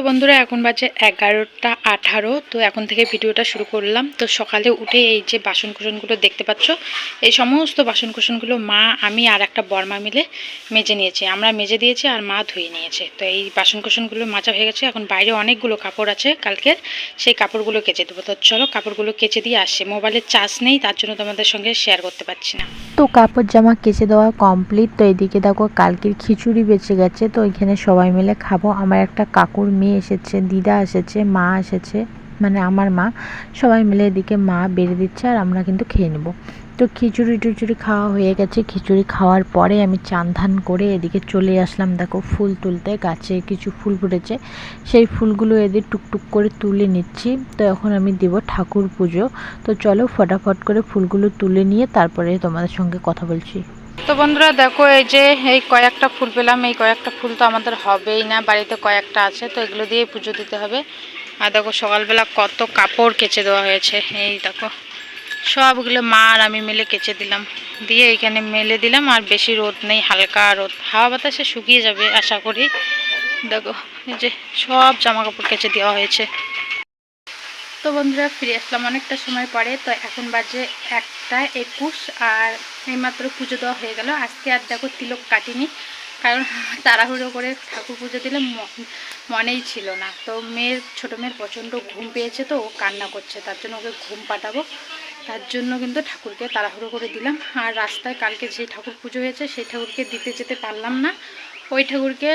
তো বন্ধুরা, এখন বাজে এগারোটা আঠারো, তো এখন থেকে ভিডিওটা শুরু করলাম। তো সকালে উঠে এই যে বাসন কুসনগুলো দেখতে পাচ্ছ, এই সমস্ত বাসন কুসনগুলো মা, আমি আর একটা বর্মা মিলে মেজে নিয়েছি। আমরা মেজে দিয়েছি আর মা ধুয়ে নিয়েছে। তো এই বাসন কুসনগুলো হয়ে গেছে। এখন বাইরে অনেকগুলো কাপড় আছে কালকের, সেই কাপড়গুলো কেচে দেবো। তো চলো কাপড়গুলো কেচে দিয়ে আসি। মোবাইলের চার্জ নেই, তার জন্য তোমাদের সঙ্গে শেয়ার করতে পারছি না। তো কাপড় জামা কেচে দেওয়া কমপ্লিট তো এদিকে দেখো, কালকের খিচুড়ি বেঁচে গেছে। তো এখানে সবাই মিলে খাব। আমার একটা কাকুর মেয়ে এসেছে, দিদা এসেছে, মা এসেছে মানে আমার মা। সবাই মিলে এদিকে মা বেড়ে দিচ্ছে আর আমরা কিন্তু খেয়ে নেব। তো খিচুড়ি টিচুড়ি খাওয়া হয়ে গেছে। খিচুড়ি খাওয়ার পরে আমি চান ধান করে এদিকে চলে আসলাম। দেখো ফুল তুলতে, গাছে কিছু ফুল ফুটেছে। সেই ফুলগুলো এদের টুকটুক করে তুলে নিচ্ছি। তো এখন আমি দেব ঠাকুর পুজো। তো চলো ফটাফট করে ফুলগুলো তুলে নিয়ে তারপরে তোমাদের সঙ্গে কথা বলছি। তো বন্ধুরা দেখো, এই যে এই কয়েকটা ফুল পেলাম, এই কয়েকটা ফুল তো আমাদের হবেই না, বাড়িতে কয়েকটা আছে, তো এগুলো দিয়ে পুজো দিতে হবে। আর দেখো, সকালবেলা কত কাপড় কেচে দেওয়া হয়েছে, এই দেখো। সবগুলো মা আর আমি মিলে কেচে দিলাম। দিয়ে এখানে মেলে দিলাম, আর বেশি রোদ নেই, হালকা রোদ। হাওয়া বাতাসে শুকিয়ে যাবে, আশা করি। দেখো, এই যে সব জামা কাপড় কেচে দেওয়া হয়েছে। তো বন্ধুরা ফিরে আসলাম অনেকটা সময় পরে। তো এখন বাজে একটা একুশ আর এইমাত্র পুজো দেওয়া হয়ে গেল। আজকে আর দেখো তিলক কাটিনি, কারণ তাড়াহুড়ো করে ঠাকুর পুজো দিলে মনেই ছিল না। তো মেয়ের, ছোটো মেয়ের প্রচণ্ড ঘুম পেয়েছে তো, ও কান্না করছে, তার জন্য ওকে ঘুম পাঠাবো। তার জন্য কিন্তু ঠাকুরকে তাড়াহুড়ো করে দিলাম। আর রাস্তায় কালকে যে ঠাকুর পুজো হয়েছে, সেই ঠাকুরকে দিতে যেতে পারলাম না। ওই ঠাকুরকে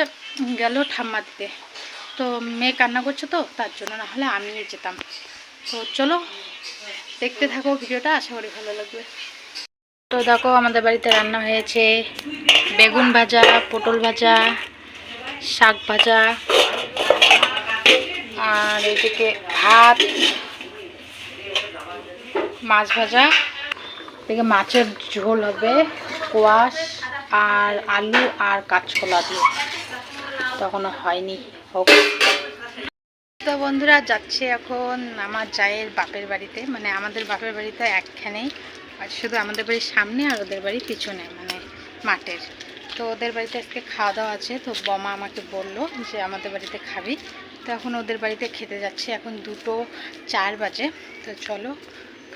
গেল ঠাম্মা দিতে। তো মেয়ে কান্না করছে তো, তার জন্য না হলে আমিই যেতাম। তো চলো, দেখতে থাকো ভিডিওটা, আশা করি ভালো লাগবে। তো দেখো, আমাদের বাড়িতে রান্না হয়েছে বেগুন ভাজা, পটল ভাজা, শাক ভাজা, আর এদিকে ভাত, মাছ ভাজা, এদিকে মাছের ঝোল হবে কোয়াশ আর আলু আর কাঁচকলা দিয়ে। তখনও হয়নি। হোক তো বন্ধুরা, যাচ্ছে এখন আমার জায়ের বাপের বাড়িতে। মানে আমাদের বাপের বাড়িতে একখানেই। আর শুধু আমাদের বাড়ির সামনে আর ওদের বাড়ির পিছনে মানে মাঠের। তো ওদের বাড়িতে আজকে খাওয়া দাওয়া আছে। তো বমা আমাকে বলল যে, আমাদের বাড়িতে খাবি। তো এখন ওদের বাড়িতে খেতে যাচ্ছি। এখন দুটো চার বাজে। তো চলো,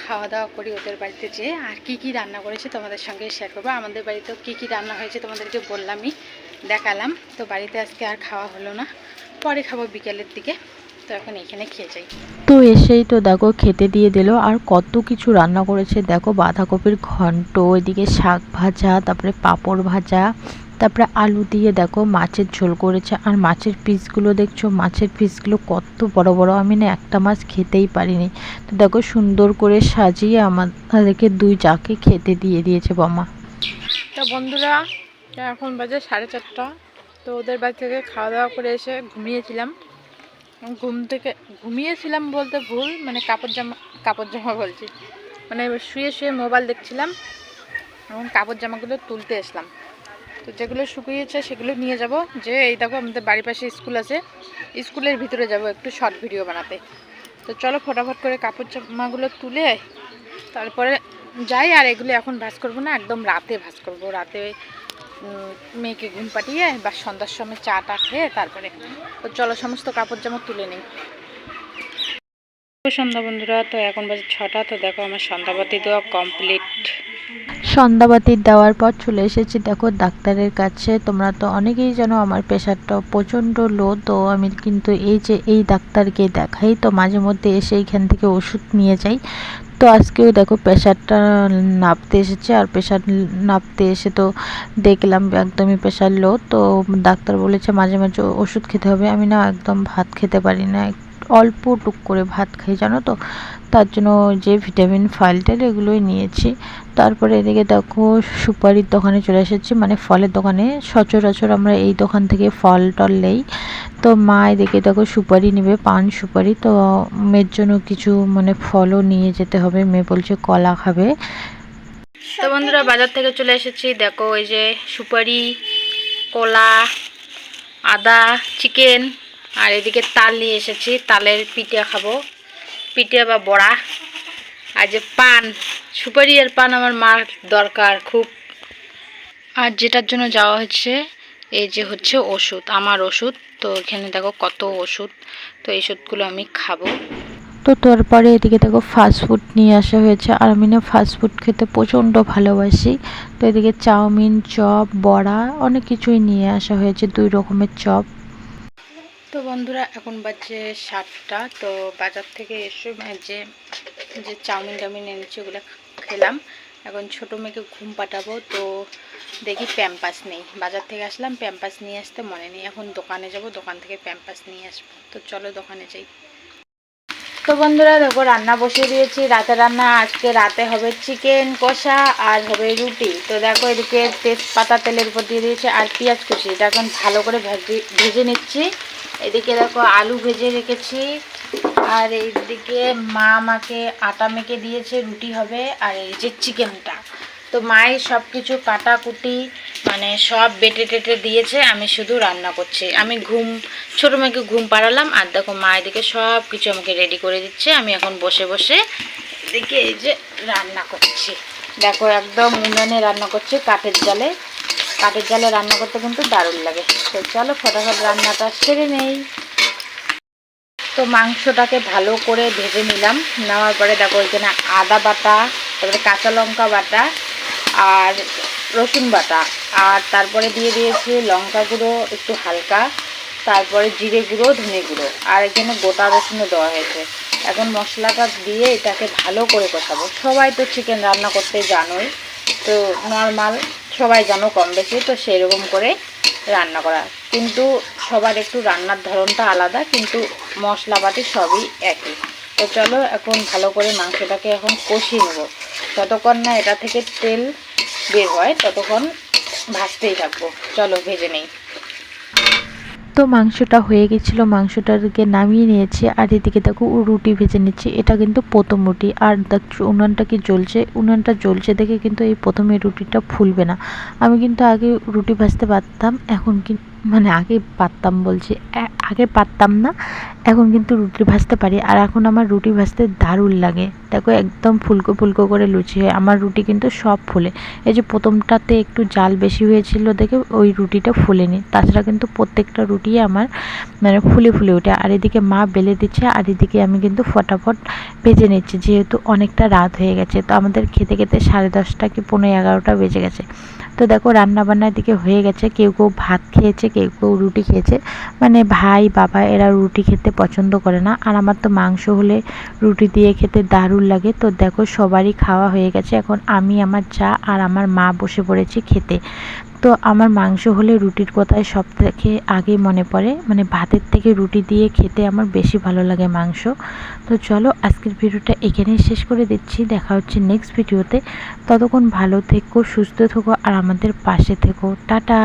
খাওয়া দাওয়া করি ওদের বাড়িতে যেয়ে। আর কি কি রান্না করেছে তোমাদের সঙ্গে শেয়ার করব। আমাদের বাড়িতেও কি কি রান্না হয়েছে তোমাদেরকে বললামই, দেখালাম। তো বাড়িতে আজকে আর খাওয়া হলো না। পরে খাব বিকেলের দিকে। তো এখন এখানে খেয়ে যাই। তো এসেই তো দেখো খেতে দিয়ে দিল আর কত কিছু রান্না করেছে। দেখো বাঁধাকপির ঘন্ট এদিকে শাক ভাজা তারপরে পাঁপড় ভাজা তারপরে আলু দিয়ে দেখো মাছের ঝোল করেছে। আর মাছের পিসগুলো দেখছ মাছের পিসগুলো কত বড় বড় আমি না একটা মাছ খেতেই পারিনি। তো দেখো সুন্দর করে সাজিয়ে আমাদেরকে দুই জাকে খেতে দিয়ে দিয়েছে বমা। তো বন্ধুরা এখন বাজে সাড়ে চারটা। তো ওদের বাড়ি থেকে খাওয়া দাওয়া করে এসে ঘুমিয়েছিলাম। ঘুম থেকে, ঘুমিয়েছিলাম বলতে ভুল মানে কাপড় জামা কাপড় জামা বলছি। মানে শুয়ে শুয়ে মোবাইল দেখছিলাম এবং কাপড় জামাগুলো তুলতে আসলাম। তো যেগুলো শুকিয়েছে সেগুলো নিয়ে যাব। যে এই দেখো আমাদের বাড়ির পাশে স্কুল আছে, স্কুলের ভিতরে যাব একটু শর্ট ভিডিও বানাতে। তো চলো ফটাফট করে কাপড় জামাগুলো তুলে তারপরে যাই। আর এগুলো এখন ভাস করব না, একদম রাতে ভাজ করব। রাতে মেয়েকে ঘুম পাঠিয়ে বা সন্ধ্যার সময় চা টা খেয়ে তারপরে তো চলো সমস্ত কাপড় জামা তুলে নিই। সন্ধ্যা বন্ধুরা তো এখন বাজে ছটা তো দেখো আমার সন্ধ্যাবাতি দেওয়া কমপ্লিট সন্ধ্যাবাতি দেওয়ার পর চলে এসেছি দেখো ডাক্তারের কাছে। তোমরা তো অনেকেই জানো আমার প্রেশারটা প্রচণ্ড লো তো আমি কিন্তু এই যে এই ডাক্তারকে দেখাই তো মাঝে মধ্যে এসে এইখান থেকে ওষুধ নিয়ে যাই। তো আজকেও দেখো প্রেশারটা নাপতে এসেছে আর প্রেশার নাপতে এসে তো দেখলাম একদমই প্রেশার লো, তো ডাক্তার বলেছে মাঝে মাঝে ওষুধ খেতে হবে। আমি না একদম ভাত খেতে পারি না অল্প টুক করে ভাত খাই, জানো তো? তার জন্য যে ভিটামিন ফাইলটার এগুলোই নিয়েছি। তারপরে এদিকে দেখো, সুপারির দোকানে চলে এসেছি। মানে ফলের দোকানে। সচরাচর আমরা এই দোকান থেকে ফল টল নেই। তো মা এদিকে দেখো, সুপারি নেবে, পান সুপারি। তো মেয়ের জন্য কিছু মানে ফলও নিয়ে যেতে হবে। মেয়ে বলছে কলা খাবে। তো বন্ধুরা, বাজার থেকে চলে এসেছি। দেখো, ওই যে সুপারি, কলা, আদা, চিকেন। আর এদিকে তাল নিয়ে এসেছি, তালের পিঠা খাব। পিঠে বা বড়া। আর যে পান সুপারি আর পান আমার মার দরকার খুব। আর যেটার জন্য যাওয়া হচ্ছে, এই যে হচ্ছে ওষুধ, আমার ওষুধ। তো এখানে দেখো কত ওষুধ, তো এই ওষুধগুলো আমি খাব। তো তারপরে এদিকে দেখো ফাস্ট ফুড নিয়ে আসা হয়েছে, আর আমি না ফাস্ট ফুড খেতে প্রচণ্ড ভালোবাসি। তো এদিকে চাউমিন, চপ, বড়া, অনেক কিছুই নিয়ে আসা হয়েছে, দুই রকমের চপ। তো বন্ধুরা, এখন বাজছে সাতটা, তো বাজার থেকে এসে মানে যে যে চাউমিন টাউমিন এনেছি ওগুলো খেলাম। এখন ছোটো মেয়েকে ঘুম পাঠাবো, তো দেখি প্যাম্পাস নেই। বাজার থেকে আসলাম, প্যাম্পাস নিয়ে আসতে মনে নেই। এখন দোকানে যাব, দোকান থেকে প্যাম্পাস নিয়ে আসব। তো চলো দোকানে যাই। তো বন্ধুরা, দেখো, রান্না বসিয়ে দিয়েছি। রাতে রান্না, আজকে রাতে হবে চিকেন কষা আর হবে রুটি। তো দেখো, এদিকে তেজপাতা তেলের উপর দিয়ে দিয়েছে আর পেঁয়াজ কুচি। এটা এখন ভালো করে ভেজে ভেজে নিচ্ছি। এদিকে দেখো আলু ভেজে রেখেছি। আর এইদিকে মা আমাকে আটা মেখে দিয়েছে, রুটি হবে, আর এই যে চিকেনটা। তো মাই সব কিছু কাটাকুটি মানে সব বেটে টেটে দিয়েছে, আমি শুধু রান্না করছি। আমি ঘুম, ছোটো মেয়েকে ঘুম পাড়ালাম, আর দেখো মা এদিকে সব কিছু আমাকে রেডি করে দিচ্ছে, আমি এখন বসে বসে এদিকে এই যে রান্না করছি। দেখো একদম উনানে রান্না করছি, কাঠের জালে। কাঠের জালে রান্না করতে কিন্তু দারুণ লাগে। তো চলো ফটাফট রান্নাটা সেরে নেই। তো মাংসটাকে ভালো করে ভেজে নিলাম। নেওয়ার পরে দেখো এখানে আদা বাটা, তারপরে কাঁচা লঙ্কা বাটা আর রসুন বাটা। আর তারপরে দিয়ে দিয়েছি লঙ্কা গুঁড়ো একটু হালকা, তারপরে জিরে গুঁড়ো, ধনে গুঁড়ো। আর এখানে গোটা রসুনও দেওয়া হয়েছে। এখন মশলাটা দিয়ে এটাকে ভালো করে কষাবো। সবাই তো চিকেন রান্না করতে জানোই। তো নর্মাল সবাই জানো কম বেশি, তো সেরকম করে রান্না করা। কিন্তু সবার একটু রান্নার ধরনটা আলাদা, কিন্তু মশলাপাতি সবই একই। তো চলো এখন ভালো করে মাংসটাকে এখন কষিয়ে নেব। যতক্ষণ না এটা থেকে তেল বের হয়, ততক্ষণ ভাজতেই থাকব। চলো ভেজে নেই। তো মাংসটা হয়ে গেছিল, মাংসটাকে নামিয়ে নিয়েছি আর এদিকে দেখো রুটি ভেজে নিচ্ছি। এটা কিন্তু প্রথম রুটি আর দেখছ উনানটা কি জ্বলছে? উনানটা জ্বলছে দেখে কিন্তু এই প্রথমে রুটিটা ফুলবে না। আমি কিন্তু আগে রুটি ভাজতে পারতাম, এখন কি মানে আগে পারতাম বলছি আগে পারতাম না, এখন কিন্তু রুটি ভাজতে পারি, আর এখন আমার রুটি ভাজতে দারুণ লাগে। দেখো একদম ফুলকো ফুলকো করে লুচি হয়, আমার রুটি কিন্তু সব ফুলে। এই যে প্রথমটাতে একটু জাল বেশি হয়েছিল দেখে ওই রুটিটা ফুলেনি, তাছাড়া কিন্তু প্রত্যেকটা রুটি আমার মানে ফুলে ফুলে ওঠে। আর এদিকে মা বেলে দিচ্ছে, আর এদিকে আমি কিন্তু ফটাফট ভেজে নিচ্ছি, যেহেতু অনেকটা রাত হয়ে গেছে, তো আমাদের খেতে খেতে সাড়ে দশটা কি পনেরো এগারোটা বেজে গেছে। তো দেখো, রান্নাবান্নার দিকে হয়ে গেছে। কেউ কেউ ভাত খেয়েছে, কেউ কেউ রুটি খেয়েছে। মানে ভাই, বাবা এরা রুটি খেতে পছন্দ করে না। আর আমার তো মাংস হলে রুটি দিয়ে খেতে দারুণ লাগে। তো দেখো, সবারই খাওয়া হয়ে গেছে। এখন আমি, আমার চা আর আমার মা বসে পড়েছি খেতে। তো আমার মাংস হলে রুটির কথাই সব থেকে আগে মনে পড়ে। মানে ভাতের থেকে রুটি দিয়ে খেতে আমার বেশি ভালো লাগে মাংস। তো চলো আজকের ভিডিওটা এখানেই শেষ করে দিচ্ছি। দেখা হচ্ছে নেক্সট ভিডিওতে। ততক্ষণ ভালো থেকো, সুস্থ থেকো আর আমাদের পাশে থেকো। টাটা!